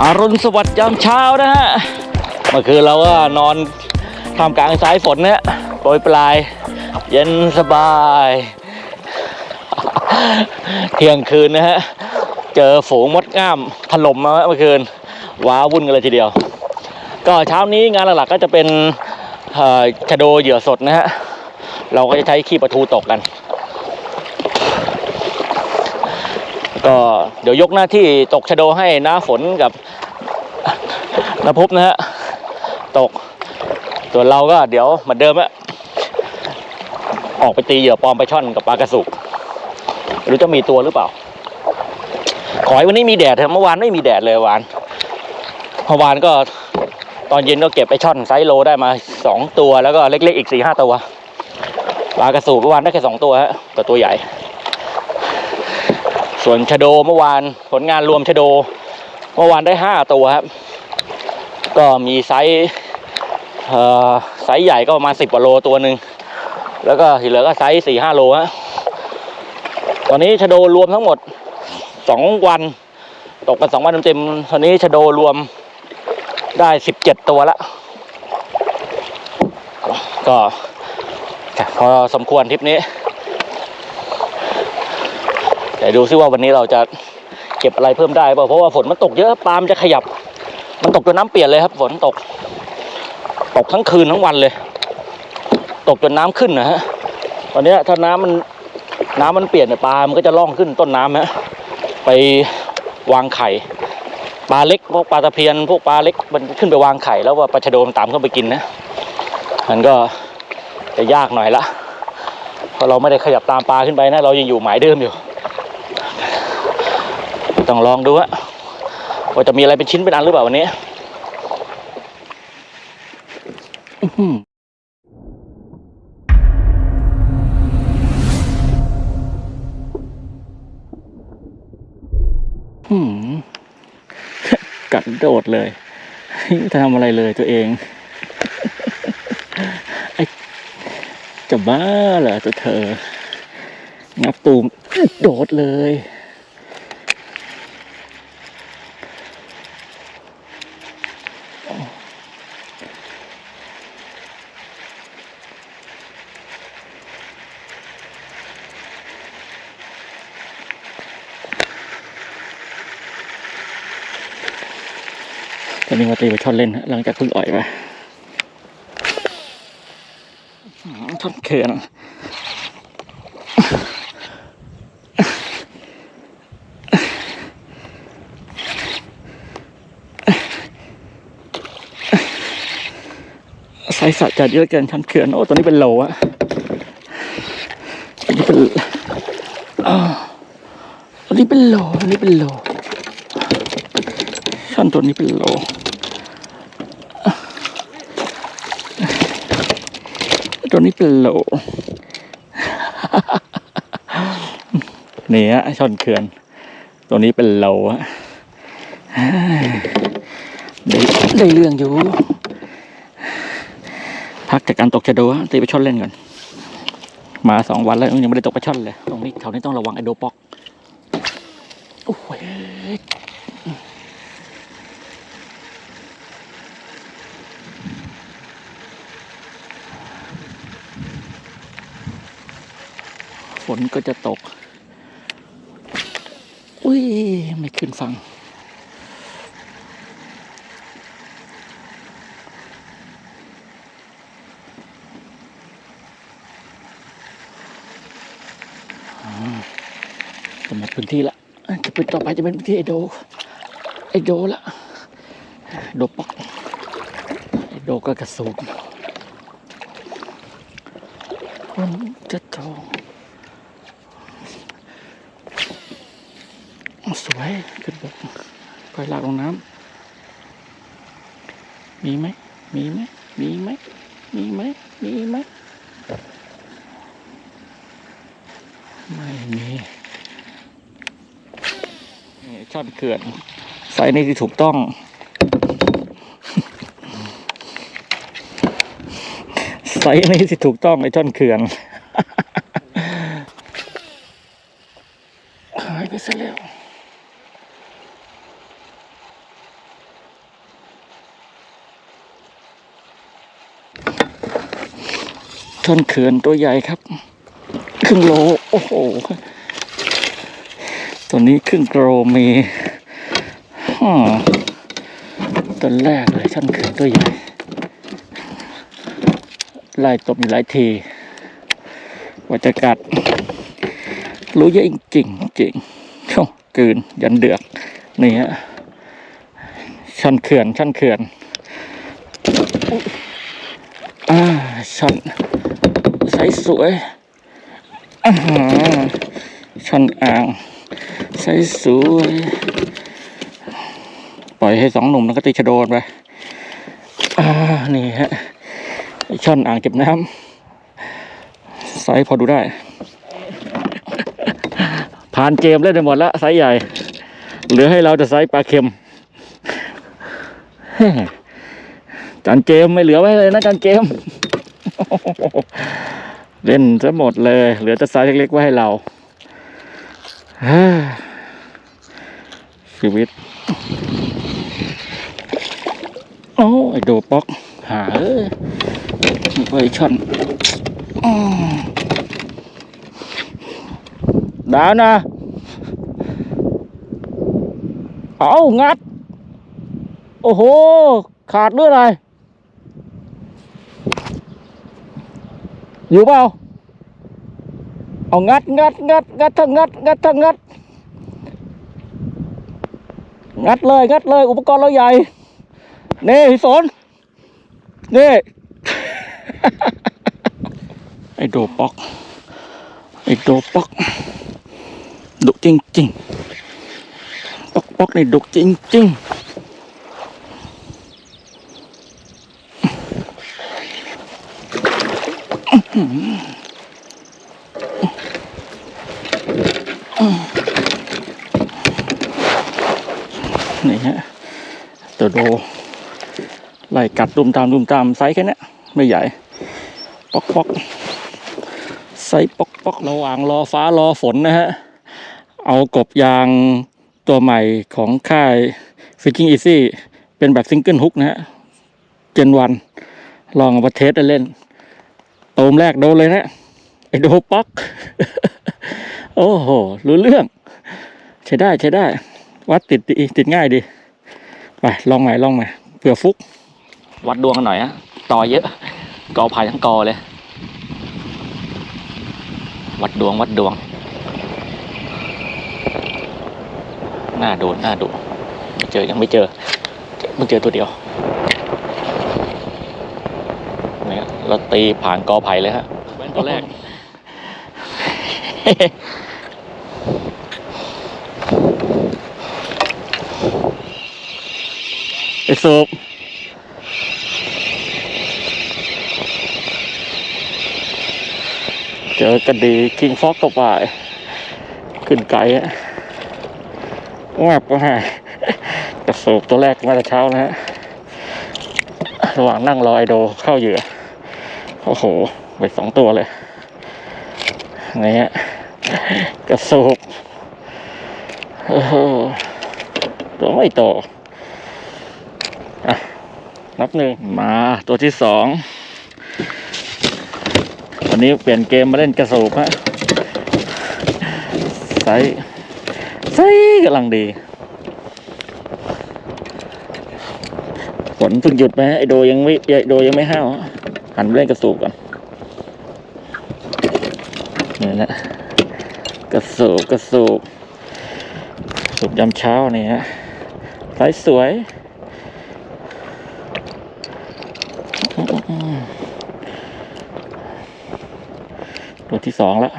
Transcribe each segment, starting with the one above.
อารุณสวัสดิ์ยามเช้านะฮะเมื่อคืนเราก็นอนท่ามกลางสายฝนเนี่ยโปรยปลาย เย็นสบาย เที่ยงคืนนะฮะ เจอฝูงมดง่ามถล่มมาเมื่อคืน ว้าวุ่นกันเลยทีเดียว ก็เช้านี้งานหลักๆก็จะเป็นเอ่อชะโดเหยื่อสดนะฮะ เราก็จะใช้ขี้ปลาทูตกกัน ก็เดี๋ยวยกหน้าที่ตกชะโดให้น้าฝนกับน้าพนะฮะตกส่วนเราก็เดี๋ยวเหมือนเดิมอะออกไปตีเหยื่อปลอมไปช่อนกับปลากระสุกรู้จะมีตัวหรือเปล่า ขอให้วันนี้มีแดดเถอะเมื่อวานไม่มีแดดเลยวานเมื่อวานก็ตอนเย็นก็เก็บไปช่อนไซส์โลได้มาสองตัวแล้วก็เล็กๆอีกสี่ห้าตัวปลากระสูบเมื่อวานได้แค่สองตัวฮะแต่ตัวใหญ่ ส่วนชะโดเมื่อวานผลงานรวมชะโด เมื่อวานได้ห้าตัวครับ ก็มีไซส์เอ่อไซส์ใหญ่ก็ประมาณสิบกว่าโลตัวหนึ่งแล้วก็ที่เหลือก็ไซส์สี่ห้าโลฮะตอนนี้ชะโดรวมทั้งหมดสองวัน ตกกันสองวันเต็มๆตอนนี้ชะโดรวมได้สิบเจ็ดตัวละก็พอสมควรทริปนี้ ดี๋ยวดูซิว่าวันนี้เราจะเก็บอะไรเพิ่มได้เปล่าเพราะว่าฝนมันตกเยอะปลามนจะขยับ มันตกจนน้ำเปลี่ยนเลยครับ ฝนตก ตกทั้งคืนทั้งวันเลย ตกจนน้ำขึ้นนะฮะตอนนี้ถ้าน้ำมันน้ำมันเปลี่ยนเนี่ยปลามันก็จะล่องขึ้นต้นน้ำฮะไปวางไข่ปลาเล็กพวกปลาตะเพียนพวกปลาเล็กมันขึ้นไปวางไข่แล้วว่าปลาชะโดมันตามเข้าไปกินนะมันก็จะยากหน่อยละเพราะเราไม่ได้ขยับตามปลาขึ้นไปนะ เรายังอยู่หมายเดิมอยู่ ต้องลองดูว่าว่าจะมีอะไรเป็นชิ้นเป็นอันหรือเปล่าวันนี้อื้อหือหืมกัดโดดเลยทำอะไรเลยตัวเองไอ้จะบ้าเหรอตัวเธอ งับตูมโดดเลย อนนี้มาตีไปช่อนเล่นหลังจากเพิ่งอ่อยไปช่อนเขื่อนไซส์สัตว์จัดเยอะเกินช่อนเขื่อนโอ้ตัวนี้เป็นโลอะตัวนี้เป็นอ้าวตัวนี้เป็นโลตัวนี้เป็นโลช่อนตัวนี้เป็นโล ตัวนี้เป็นโลนี่ฮะช่อนเขื่อน ตัวนี้เป็นโลฮะได้ได้เรื่องอยู่ พักจากการตกชะโดฮะตีไปช่อนเล่นก่อน มาสองวันแล้วยังไม่ได้ตกปลาช่อนเลย ตรงนี้แถวนี้ต้องระวังไอโดปอก โอ้ย ฝนก็จะตก อุ้ย ไม่ขึ้นฟัง จะหมดพื้นที่ละ จะเป็นต่อไปจะเป็นพื้นที่ไอโด ไอโดละ โดปอกไอโดก็กระสูบฝนจะตก สวยขึ้นบกปล่อยลากลงน้ำมีไหมมีไหมมีไหมมีไหมมีไหมไม่มีนี่ช่อนเขื่อนไซส์นี้ที่ถูกต้อง ไซส์นี้ที่ถูกต้องไอ้ช่อนเขื่อน หายไปซะแล้ว ทนเขื่อนตัวใหญ่ครับ ครึ่งโล โอ้โห ตัวนี้ครึ่งโลมีตัวแรกเลยท่อนเขื่อนตัวใหญ่ไล่ตบอยู่หลายทีว่าจะกัด รู้เยอะจริงจริงจริงกืนยันเดือกนี่ฮะช่อนเขื่อนช่อนเขื่อนอ่าช่อน ใสสวยอาหาช่อนอ่างใสสวยปล่อยให้สองหนุ่มแล้วก็ตีชะโดนไปอ่านี่ฮะไอ้ช่อนอ่างเก็บน้ำไซส์พอดูได้ ผ่านเกมเล่นไปหมดแล้วไซส์ใหญ่ เหลือให้เราจะไซส์ปลาเค็มจานเจมไม่เหลือไว้เลยนะจานเจม เล่นซะหมดเลย เหลือแต่ไซส์เล็กๆไว้ให้เราฮ่าชีวิต โอ้ไอโดป๊อก หาเอ้ยไอช่อนดาวนะ เอางัด โอ้โห ขาดด้วยอะไร อยู่เปล่า เอางัดงัดงัดงัดทั้งงัดงัดทั้งงัด งัดเลยงัดเลย อุปกรณ์เราใหญ่ นี่พี่ฝนนี่ ไอโดปอก ไอโดปอก ดุจริงๆป๊อกปอกนี่ดุจริงๆ นี่ฮะตัวโดไล่กัดดุมตามดุมตามไซส์แค่นี้ไม่ใหญ่ ปอกปอกไซส์ปอกปอกระหว่างรอฟ้ารอฝนนะฮะ เอากบยางตัวใหม่ของค่าย Fishing Easy เป็นแบบซิงเกิลฮุกนะฮะ เจนวัน ลองเอามาเทสเล่น โตมแรกโดนเลยนะไอโดป๊อก โอ้โห รู้เรื่อง ใช้ได้ใช้ได้ วัดติดดีติดง่ายดี ไปลองใหม่ลองใหม่เผื่อฟุก วัดดวงกันหน่อยฮะต่อเยอะ กอไผ่ทั้งกอเลย วัดดวงวัดดวง หน้าโดนหน้าดูไม่เจอยังไม่เจอเพิ่งเจอตัวเดียว เนี่ยเราตีผ่านกอไผ่เลยฮะแว่นตัวแรก ไอสูบเจอกระดีคิงฟอกเข้าไปขึ้นไกลอะแวบก็หายกระสูบตัวแรกมาแต่เช้านะฮะ ระหว่างนั่งรอไอโดเข้าเหยื่อโอ้โหไปสองตัวเลยนี่ฮะกระสูบโอ้โหตัวไม่โตอะนับหนึ่งมาตัวที่สองวันนี้เปลี่ยนเกมมาเล่นกระสูบฮะไซส์ใช่กำลังดีฝนเพิ่งหยุดไปฮะไอโดยังไม่ไอโดยังไม่ห้าว หันไปเล่นกระสูบก่อนนี่นะกระสูบกระสูบสูบยามเช้านี่ฮะสายสวยตัวที่สองแล้ว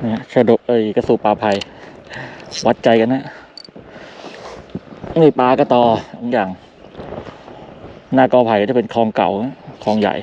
เนี่ยชาโดเอ้ยกระสูบปลาไผ่วัดใจกันนะ นี่ปลากระตอทุกอย่าง หน้ากอไผ่จะเป็นคลองเก่าคลองใหญ่